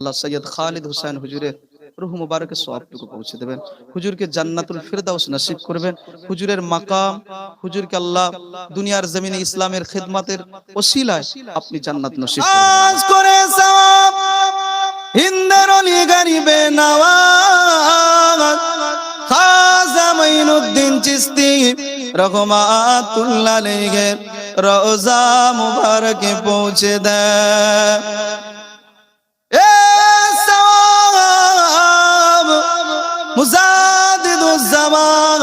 আল্লাহ সৈয়দ খালিদ হুসাইন হুজুরের রুহ মুবারকের সবটুকু পৌঁছে দেবেন। হুজুরকে জান্নাতুল ফিরদাউস নসিব করবেন। হুজুরের মাকাম, হুজুরকে আল্লাহ দুনিয়ার জমিনে ইসলামের খেদমাতের ওসিলায় আপনি জান্নাত নসিব করে সওয়াব, হিন্দের অলি গরিবে নওয়াজ খাজা মাইনুদ্দিন চিস্তি রহমাতুল্লাহ আলাইহি রওজা মুবারকে পৌঁছে দেয়। মুজাদিদুজ জামান,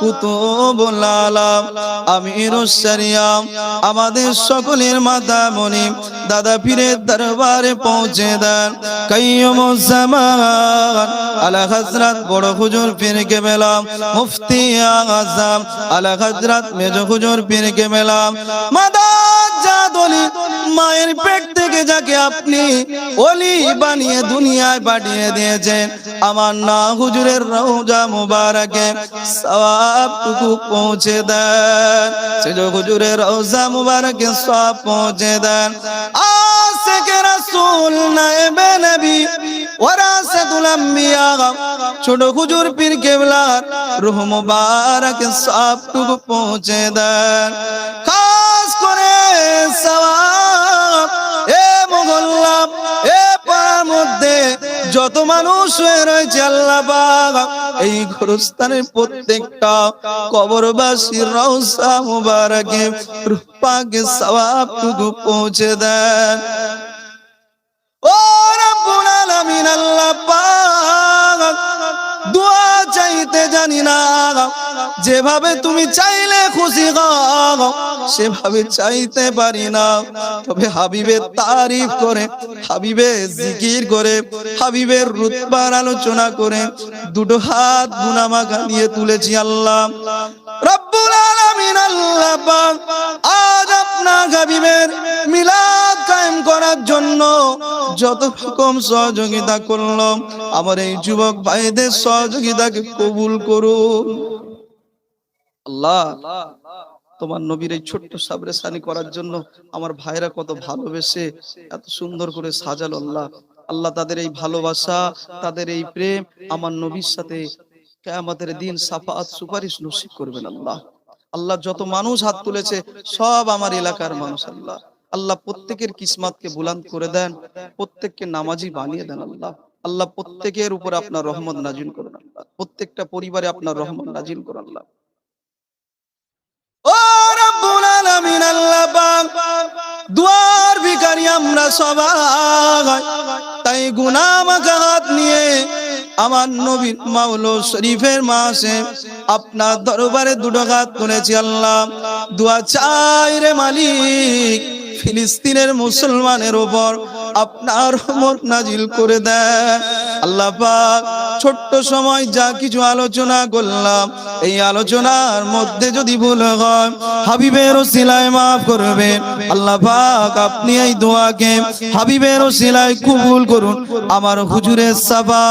কুতুবুল আলাম আমিরুশ শরিয়াম, আমাদের সকলের মাতা মনি দাদা পীরের দরবারে পৌঁছে দেন। কাইয়ুমুজ জামান, আলা হযরত বড় হুজুর পীর কেবলা মুফতি আযম আলা হযরত মেজ হুজুর পীর কেবলা মাদাদ জাদলি মায়ের পেট থেকে যাকে আপনি ওলি বানিয়ে দুনিয়ায় পাঠিয়ে দিয়েছেন। আমার না হুজুরের রওজা মুবারকে সওয়াবটুকু পৌঁছে দেন। সেজ হুজুরের রওজা মুবারকে সওয়াব পৌঁছে দেন। ছোট হুজুর পীর কেবলার রূহ মুবারকে সওয়াবটুকু পৌঁছে দেন। মানুষ হয়ে রয়েছে আল্লাহ এই গোরস্থানের প্রত্যেকটা কবরবাসীর রওসা মুবারকে রূপাকে সওয়াবটুকু পৌঁছে দেন। ও রব্বুল যেভাবে তুমি চাইলে খুশি হও, সেভাবে চাইতে পারি না। তবে হাবিবের তারিফ করে হাবিবের জিকির করে হাবিবের রুতবার আলোচনা করে, দুটো হাত গুনামাগা নিয়ে তুলেছি আল্লাহ। রব্বুল আলামিন আল্লাহ পাক আজ আপনার হাবিবের মিলাদ কায়েম করার জন্য যত রকম সহযোগিতা করলাম আমার এই যুবক ভাইদের সহযোগিতাকে কবুল করুন। আল্লাহ তোমার নবীর এই ছোট্ট সাবরেসানি করার জন্য আমার ভাইরা কত ভালোবেসে এত সুন্দর করে সাজালো আল্লাহ। আল্লাহ। তাদের এই ভালোবাসা তাদের এই প্রেম আমার নবীর সাথে কেয়ামতের দিন সাফাত সুপারিশ নসিব করবেন আল্লাহ। আল্লাহ। যত মানুষ হাত তুলেছে সব আমার এলাকার মানুষ আল্লাহ। আল্লাহ। প্রত্যেকের কিসমাতকে বুলান্দ করে দেন প্রত্যেককে নামাজি বানিয়ে দেন আল্লাহ। আল্লাহ প্রত্যেকের উপর আপনার রহমত নাজিল করুন আল্লাহ। প্রত্যেকটা পরিবারে আপনার রহমত নাজিল করুন আল্লাহ ও রব্বুল দুয়ার আমরা সবাই। তাই মাখাত নিয়ে আমার শরীফের মাসে আপনার দরবারে দুটো হাত তুলেছি আল্লাহ। দোয়া চাই রে মালিক, ফিলিস্তিনের মুসলমানের উপর আপনার রহমত নাজিল করে দেয়। আল্লাহ পাক ছোট্ট সময় যা কিছু আলোচনা করলাম, এই আলোচনার মধ্যে যদি ভুল হয়, হাবিবের ওসিলায় মাফ করবেন। আল্লাহ পাক আপনি এই দোয়াকে হাবিবের ওসিলায় কবুল করুন। আমার হুজুরের সাফা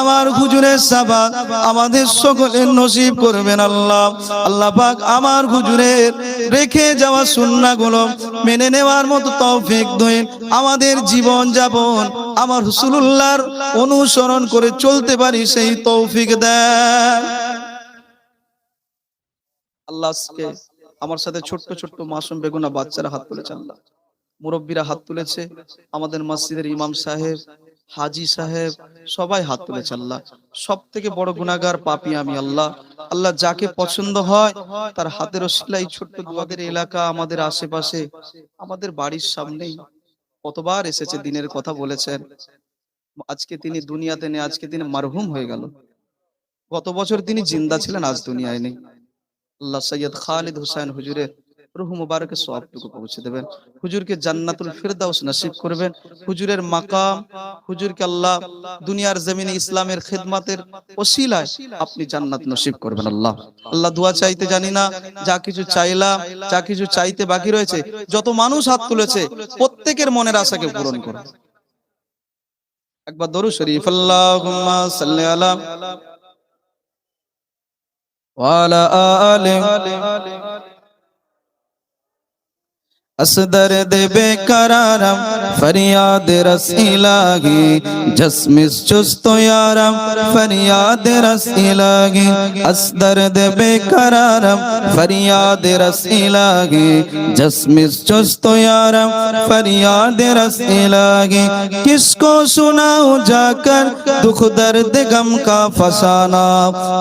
আমার হুজুরের সাফা আমাদের সকলের নসিব করবেন আল্লাহ। আল্লাহ পাক আমার হুজুরের রেখে যাওয়া সুন্নাগুলো মেনে নেওয়ার মতো তৌফিক দিন। আমাদের জীবন যাপন আমার হুসুলুল্লাহর অনুসরণ করে চলতে পারি সেই তৌফিক দেন আল্লাহ আজকে আমার সাথে ছোট্ট ছোট্ট মাসুম বেগুনা বাচ্চারা হাত তুলেছে আল্লাহ। মুরব্বীরা হাত তুলেছে। আমাদের মসজিদের ইমাম সাহেব, হাজি সাহেব, সবাই হাত তুলেছে আল্লাহ। সব থেকে বড় গুনাগার পাপি আমি আল্লাহ। আল্লাহ যাকে পছন্দ হয় তার হাতের ওসিলাই ছোট্ট দুয়াদের এলাকা আমাদের আশেপাশে, আমাদের বাড়ির সামনেই। কতবার এসেছে দিনের কথা বলেছেন? আজকে তিনি দুনিয়াতে নেই আজকে তিনি মারহুম হয়ে গেল। গত বছর তিনি জিন্দা ছিলেন আজ দুনিয়ায় নেই। আল্লাহ সৈয়দ খালিদ হুসাইন হুজুরের রুহ মুবারকে সবটুকু পৌঁছে দেবেন। হুজুরকে জান্নাতুল ফিরদাউস নসিব করবেন। হুজুরের মাকাম হুজুরকে আল্লাহ দুনিয়ার জমিনে ইসলামের খেদমাতের ওসিলায় আপনি জান্নাত নসিব করবেন। আল্লাহ আল্লাহ দোয়া চাইতে জানি না যা কিছু চাইলাম যা কিছু চাইতে বাকি রয়েছে যত মানুষ হাত তুলেছে প্রত্যেকের মনের আশাকে পূরণ করুন। একবার দরু শরীফ আল্লাহুম্মা সাল্লি আলা ওয়া আলা আলি असदर दे बेकरारम फरियाद रस इलाही जसमिस चुस्तो यारम फरियाद रस इलाही असदर दे बेकरारम फरियाद रस इलाही जसमिस चुस्तो यारम फरियाद रस इलाही किसको सुनाऊं जाकर, दुख दर्द गम का फसाना।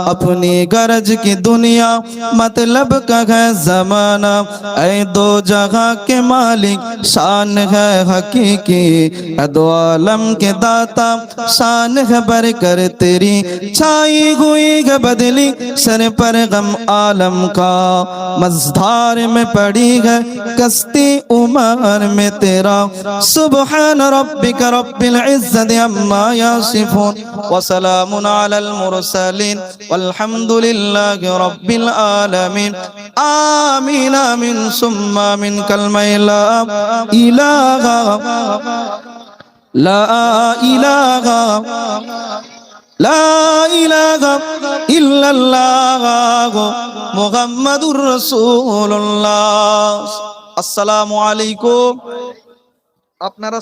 अपनी गरज की दुनिया मतलब का है जमाना। ऐ दो जगह کے مالک شان ہے حقیقی ادو عالم کے داتا، شان خبر کر تیری۔ چھائی ہوئی گا بدلی، سر پر غم عالم کا۔ مزدھار میں پڑی ہے کستی عمر میں تیرا۔ سبحان ربک رب العزت عما یاسفون وسلام علی المرسلین والحمدللہ رب العالمین۔ آمین آمین سمہ من کلمہ মাইলা ইলাহা লা ইলাহা লা ইলাহা ইল্লাল্লাহ মুহাম্মাদুর রাসূলুল্লাহ। আসসালামু আলাইকুম। আপনারা